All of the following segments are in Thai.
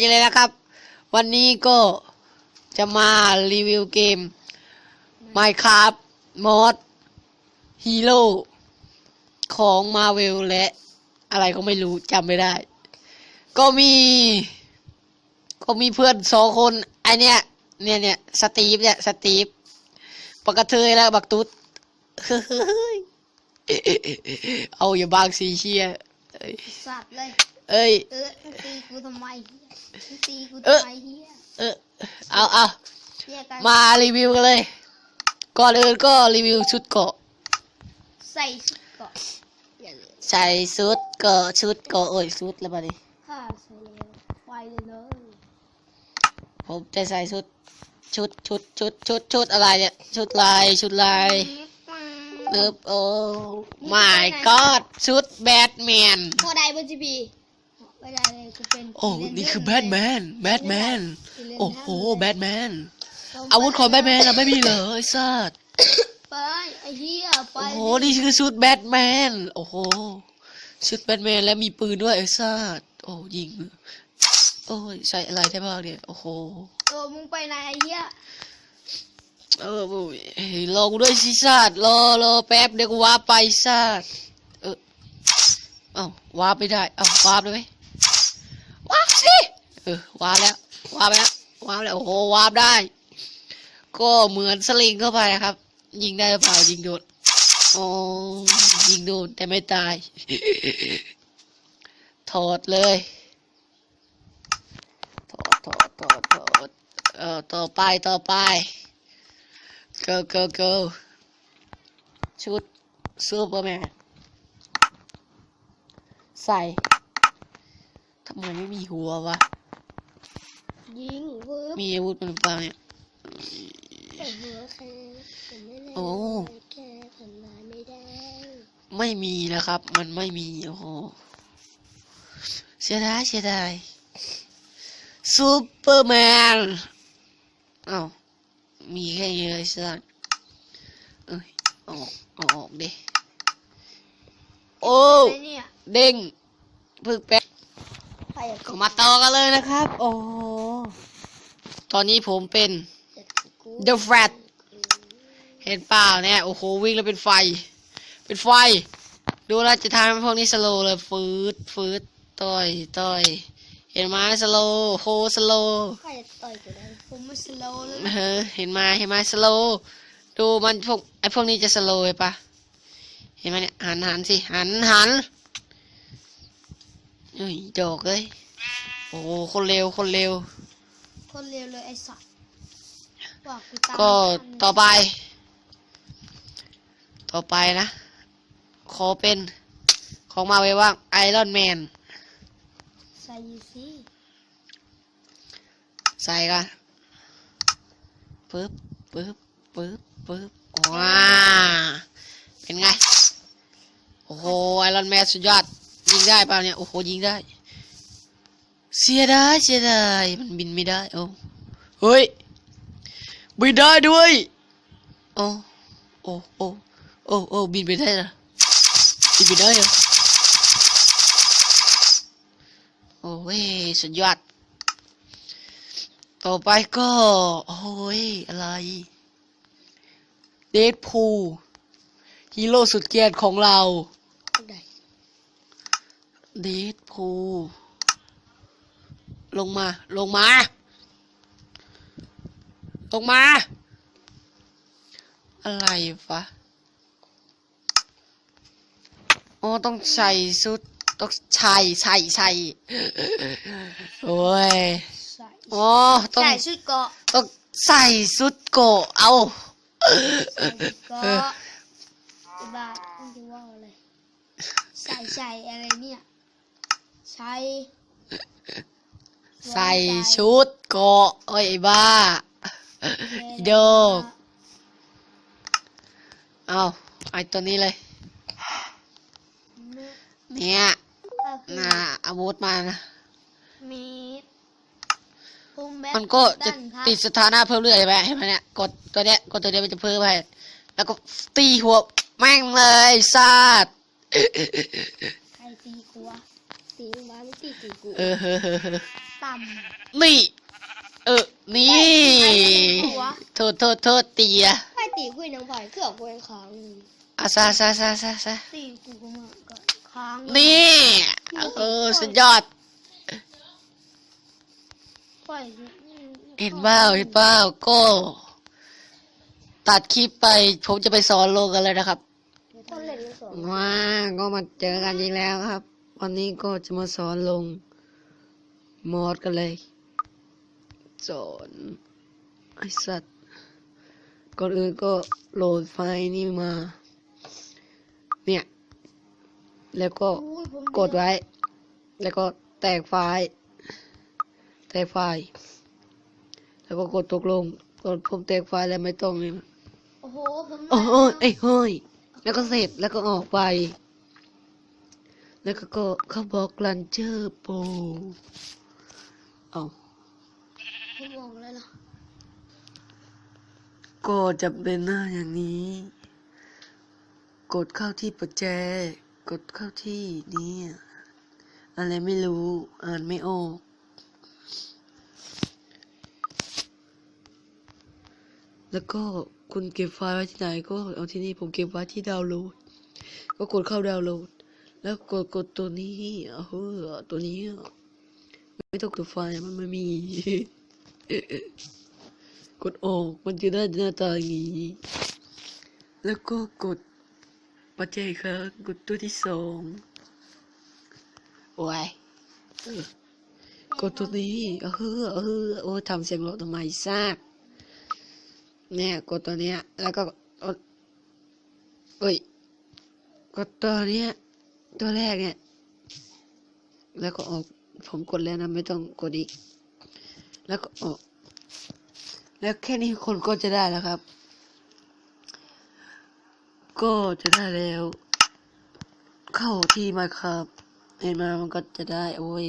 กันเลยนะครับ วันนี้ก็จะมารีวิวเกม Minecraft มอดฮีโร่ของ Marvel และอะไรก็ไม่รู้จำไม่ได้ ก็มี ก็มีเพื่อนสองคนไอเนี้ยเนี่ยเนี่ยสตีฟเนี่ยสตีฟปกกเทยแล้วบักตุ๊ดเฮ้ยเอาอย่าบางสีเชียสัตว์เลย เอ้ย เออมึงตีกูทำไมเฮียมึงตีกูเออทำไมเฮียเออเอาเอาเฮียกันมารีวิวกันเลย ก่อนอื่นก็รีวิวชุดเกาะ ใส่ชุดเกาะอย่าเลยใส่ชุดเกาะชุดเกาะโอ้ยชุดแล้วบัดนี้ ข้าใส่แล้วไปเลยเนอะผมจะใส่ชุด ชุดชุดชุดชุดชุดอะไรเนี่ย ชุดลายชุดลายเนิบโอ้ my god ชุดแบทแมนพอได้บนจีพี ไม่ได้เลยกูเป็นโอ้ นี่คือแบทแมน แบทแมน โอ้โห แบทแมน อาอาวุธของแบทแมนอะไม่มีเลยไอ้สัสไปไอ้เฮียไป โอ้โห นี่คือชุดแบทแมน โอ้โห ชุดแบทแมนแล้วมีปืนด้วยไอ้สัสโอ้ยิง โอ้ยใส่อะไรได้บ้างเนี่ย โอ้โหเออมึงไปไหนไอ้เฮียเออโอ้ยลงด้วยสิสัสรอรอแป๊บเดี๋ยวกูว้าร์ปไปสัสเออเอ้าว้าร์ปไม่ได้ เอ้าว้าร์ปได้ไหม ว้าร์ปสิเออว้าร์ปแล้วว้าร์ปแล้วว้าร์ปแล้วโอ้โหว้าร์ปได้ ก็เหมือนสลิงเข้าไปครับ ยิงได้เปล่ายิงโดนโอ้ยิงโดนแต่ไม่ตาย ถอดเลย ถอดถอดถอดถอดเออต่อไปต่อไป go go go ชุดซูเปอร์แมนใส่ ทำไมไม่มีหัววะ ยิงเวิร์บมีอาวุธมันหรือเปล่าเนี่ย แต่หัวแค่ผมไม่ได้โอ้ แค่ทำลายไม่ได้ไม่มีนะครับ มันไม่มี โอ้โห เสียดายเสียดายซูเปอร์แมน เอ้า มีแค่นี้เลยสัสเอ้ยเอาออกเอาออกดิ โอ้ไอ้เนี่ย เด้ง พึ่งแป๊บใครอะก็มาต่อกันเลยนะครับ โอ้ตอนนี้ผมเป็น The Frat เห็นเปล่าเนี่ย โอ้โห วิ่งแล้วเป็นไฟ เป็นไฟ ดูแลวจะทำให้พวกนี้สโลเลย ฟืดฟืดต่อยต่อยเห็นไหมสโลโหสโลว์ใครจะต่อยกูได้ผมไม่สโลเลยเออเห็นไหมเห็นไหมสโลดูมันพวกไอพวกนี้จะสโลเห็นปะเห็นไหมเนี่ยหันหันสิหันหัน เอ้ยดอกเลยโอ้โหคนเร็วคนเร็ว คนเร็วเลยไอ้สัตว์ว่ากูตามก็ทันต่อไป ต่อไปนะ ขอเป็นของมาไว้ว่างไอรอนแมนใส่ยีสิใส่กันปึ๊บปึ๊บปึ๊บปึ๊บว้าเป็นไง โอ้โหไอรอนแมนสุดยอด ยิงได้เปล่าเนี่ย โอ้โห ยิงได้ เสียดายเสียดายมันบินไม่ได้โอ้เฮ้ยบินได้ด้วยโอ้โอ้โอ้โอ้โอ้บินไปได้เหรอบินไปได้เหรอโอ้เว้ยสุดยอด ต่อไปก็ โอ้ย อะไร เดดพูลฮีโร่สุดเกลียดของเรา เดดพูลลงมา ลงมา ลงมา อะไรวะ อ๋อ ต้องใส่ชุด ต้องใส่ใส่ใส่โอ้ยใส่อ๋อ ต้องใส่ชุดเกาะ ต้องใส่ชุดโกะเอาใส่ชุดเกาะไอ้บ้ามึงจะว่าอะไร ใส่ใส่อะไรเนี่ย ใส่ ใส่ชุดเกาะเอ้ยไอ้บ้าอีโดกเอาไอตัวนี้เลย เนี่ยน่าอาวุธมานะมีพุ่มแบทมันก็จะด้านข้างติดสถานะเพิ่มเรื่อยไปเห็นไหมเนี่ยกดตัวเนี้ยกดตัวเนี้ยมันจะเพิ่มไปแล้วก็ตีหัวแม่งเลยซาด ใครตีกูวะตีมึงมาไม่ตีตีกูเออเฮ้อเฮ้อเฮ้อต่นี่ เออ นี่ไอ้หัวโทษโทษโทษเตียำไอ้ตีคุยน้องไผ่เครื่องคุยค้างหนึ่งอาซาซาซาซาซาตีกูก็มาก็ค้างนี่เออสุดยอดปล่อยเห็นเปล่าเห็นเปล่าก็ ตัดคลิปไป ผมจะไปสอนลงกันเลยนะครับคนเล่นกันสองว้าก็มาเจอกันอีกแล้วครับ วันนี้ก็จะมาสอนลงมอดกันเลย สอนไอสัตว์ ก่อนอื่นก็โหลดไฟล์นี่มา เนี่ย แล้วก็อุ้ยผมกดไว้ แล้วก็แตกไฟล์ แตกไฟล์ แล้วก็กดตกลง กดผมแตกไฟล์แล้วไม่ต้องนี่โอ้โหผมโอ้โหไอ้ยเฮ้ยแล้วก็เสร็จแล้วก็ออกไป แล้วก็เขาบอกลันเจอร์โปรเอาผมบอกเลยเหรอก็จะเป็นหน้าอย่างนี้ กดเข้าที่ประแจ กดเข้าที่นี่อะไรไม่รู้อ่านไม่ออกแล้วก็คุณเก็บไฟล์ไว้ที่ไหนก็เอาที่นี่ผมเก็บไว้ที่ดาวน์โหลด ก็กดเข้าดาวน์โหลด แล้วกดกดตัวนี้เออตัวนี้ ไม่ต้องกดไฟมันไม่มี กดออกมันจะได้หน้าตาอย่างนี้ แล้วก็กดปัจจัยครับกดตัวที่สองโอ้ยกดตัวนี้เออเออโอ้ทำเสียงรถทำไมซากเนี่ยกดตัวเนี้ยแล้วก็กดเอ้ยกดตัวเนี้ย ตัวแรกเนี่ย แล้วก็ออก ผมกดแล้วนะไม่ต้องกดอีก แล้วก็ออก แล้วแค่นี้คนก็จะได้แล้วครับ ก็จะได้แล้ว เข้าที่มาครับเห็นมามันก็จะได้ โอ้ย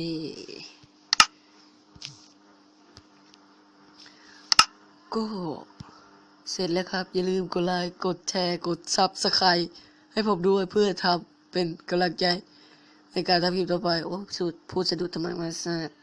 ก็เสร็จแล้วครับ อย่าลืมกดไลค์ กดแชร์ กดซับสไครต์ให้ผมด้วยเพื่อทำ เป็นกำลังใจในการทำคลิปต่อไป โอ้สุดพูดสะดุดทำไมมาสัตว์